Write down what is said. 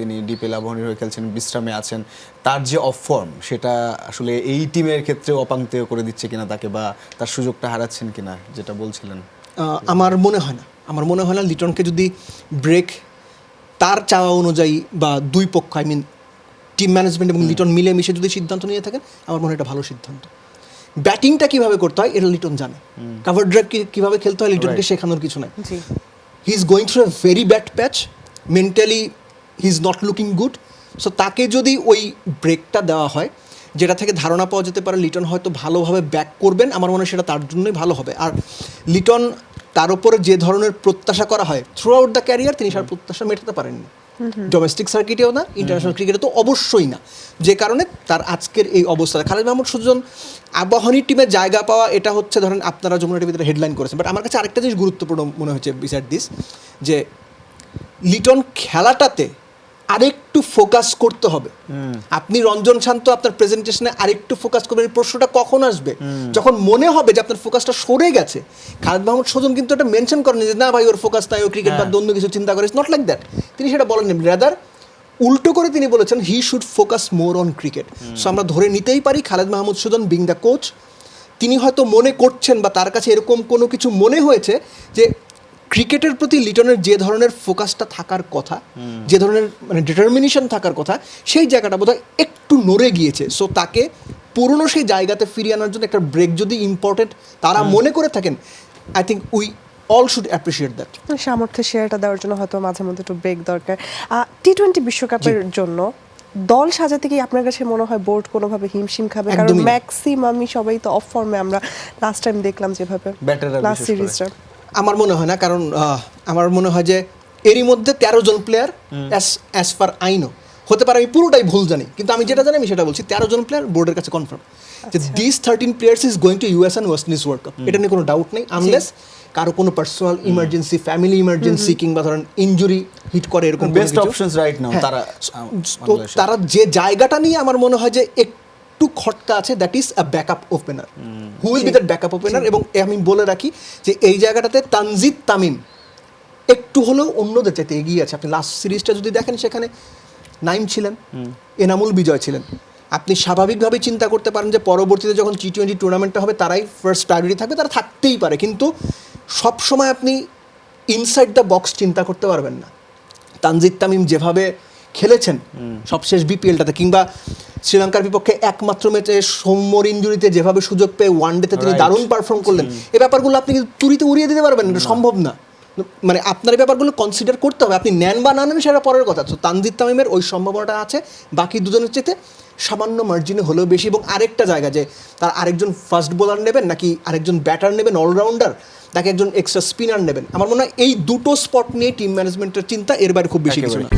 তিনি ডিপে লাভনের হয়ে খেলছেন বিশ্রামে আছেন। তার যে অফ ফর্ম সেটা আসলে এই টিমের ক্ষেত্রে অপাঙ্ক্তেয় করে দিচ্ছে কিনা তাকে বা তার সুযোগটা হারাচ্ছেন কিনা যেটা বলছিলেন। আমার মনে হয় না। আমার মনে হয় না লিটনকে যদি ব্রেক তার চাওয়া অনুযায়ী বা দুই পক্ষ আই মিন টিম ম্যানেজমেন্ট এবং লিটন মিলে মিশে যদি সিদ্ধান্ত নিয়ে থাকেন আমার মনে হয় এটা ভালো সিদ্ধান্ত। ব্যাটিংটা কীভাবে করতে হয় এটা লিটন জানে। কাভার ড্রাইভ কীভাবে খেলতে হয় লিটনকে শেখানোর কিছু নাই। জি। He is going through a very bad patch mentally he is not looking good so তাকে যদি ওই ব্রেকটা দেওয়া হয় যেটা থেকে ধারণা পাওয়া যেতে পারে লিটন হয়তো ভালোভাবে ব্যাক করবেন। আমার মনে হয় সেটা তার জন্যই ভালো হবে। আর লিটন তার উপরে যে ধরনের প্রত্যাশা করা হয় থ্রু আউট দ্য ক্যারিয়ার তিনি সার প্রত্যাশা মেটাতে পারেননি। ডোমেস্টিক সার্কিটেও না ইন্টারন্যাশনাল ক্রিকেটে তো অবশ্যই না। যে কারণে তার আজকের এই অবস্থা। খালেদ মাহমুদ সুজন আবাহনী টিমের জায়গা পাওয়া এটা হচ্ছে ধরেন আপনারা যমুনা টিভিতে হেডলাইন করেছেন। বাট আমার কাছে আরেকটা জিনিস গুরুত্বপূর্ণ মনে হচ্ছে বিসাইড দিস যে লিটন খেলাটাতে আরেকটু ফোকাস করতে হবে। আপনি রঞ্জন শান্ত আপনার প্রেজেন্টেশনে আরেকটু ফোকাস করবেন প্রশ্নটা কখন আসবে? যখন মনে হবে যে আপনার ফোকাসটা সরে গেছে খালেদ মাহমুদ সজন কিন্তু এটা মেনশন করেন যে না ভাই ওর ফোকাস নাই ও ক্রিকেট বা অন্য কিছু চিন্তা করে। নট লাইক দ্যাট তিনি সেটা বলেননি। রাদার উল্টো করে তিনি বলেছেন he should focus more on cricket so আমরা ধরে নিতেই পারি Khaled Mahmud Sujon being the coach তিনি হয়তো মনে করছেন বা তার কাছে এরকম কোনো কিছু মনে হয়েছে যে ক্রিকেটের প্রতি লিটনের যে ধরনের ফোকাসটা থাকার কথা যে ধরনের মানে ডিটারমিনেশন থাকার কথা সেই জায়গাটা বোধহয় একটু নড়ে গিয়েছে। সো তাকে পুরনো সেই জায়গাতে ফিরিয়ে আনার জন্য একটা ব্রেক যদি ইম্পর্টেন্ট তারা মনে করে থাকেন I think we all should appreciate that সামর্থ্য শেয়ারটা দেওয়ার জন্য হয়তো মাঝে মধ্যে একটু ব্রেক দরকার। টি টোয়েন্টি বিশ্বকাপের জন্য দল সাজাতে কি আপনার কাছে মনে হয় বোর্ড কোনোভাবে হিমশিম খাবে? কারণ। ম্যাক্সিমামই সবাই তো অফ ফর্মে আমরা লাস্ট টাইম দেখলাম যেভাবে লাস্ট সিরিজটা আমার মনে হয় না কারণ আমার মনে হয় যে এরই মধ্যে তেরো জন প্লেয়ার অ্যাজ অ্যাজ পার আইনো হতে পারে আমি পুরোটাই ভুল জানি কিন্তু আমি যেটা জানি আমি সেটা বলছি তেরো জন প্লেয়ার বোর্ডের কাছে কনফার্ম যে this thirteen players is going to U S and West Indies World Cup এটা নিয়ে কোনো ডাউট নেই আনলেস কারও কোনো পার্সোনাল ইমার্জেন্সি ফ্যামিলি ইমার্জেন্সি কিংবা ধরেন ইঞ্জুরি হিট করে এরকম বেস্ট। Options right now. তারা তো তারা যে জায়গাটা নিয়ে আমার মনে হয় যে একটু খটকা আছে that is a backup opener who will be that backup opener এবং আমি বলে রাখি যে এই জায়গাটাতে তানজিদ তামিম একটু হলেও অন্যদের চাইতে এগিয়ে আছে। আপনি লাস্ট সিরিজটা যদি দেখেন সেখানে নাইম ছিলেন এনামুল বিজয় ছিলেন। আপনি স্বাভাবিকভাবে চিন্তা করতে পারেন যে পরবর্তীতে যখন টি টোয়েন্টি টুর্নামেন্টটা হবে তারাই ফার্স্ট প্রায়োরিটি থাকবে। তারা থাকতেই পারে কিন্তু সব সময় আপনি ইনসাইড দ্য বক্স চিন্তা করতে পারবেন না। তানজিদ তামিম যেভাবে খেলেছেন। সবশেষ বিপিএলটাতে কিংবা শ্রীলঙ্কার বিপক্ষে একমাত্র ম্যাচে সৌম্যর ইঞ্জুরিতে যেভাবে সুযোগ পেয়ে ওয়ানডেতে তিনি. দারুণ পারফর্ম করলেন। এই ব্যাপারগুলো আপনি কিন্তু তুরিতে উড়িয়ে দিতে পারবেন এটা সম্ভব না। মানে আপনার ব্যাপারগুলো কনসিডার করতে হবে। আপনি নেন বা না নেন সেটা পরের কথা। তো তানজিদ তামিমের ওই সম্ভাবনাটা আছে। বাকি দুজনের চেতে সামান্য মার্জিনে হলেও বেশি। এবং আরেকটা জায়গা যে তার আরেকজন ফাস্ট বোলার নেবেন নাকি আরেকজন ব্যাটার নেবেন অলরাউন্ডার তাকে একজন এক্সট্রা স্পিনার নেবেন। আমার মনে হয় এই দুটো স্পট নিয়ে টিম ম্যানেজমেন্টের চিন্তা এর বাইরে খুব বেশি কিছু না।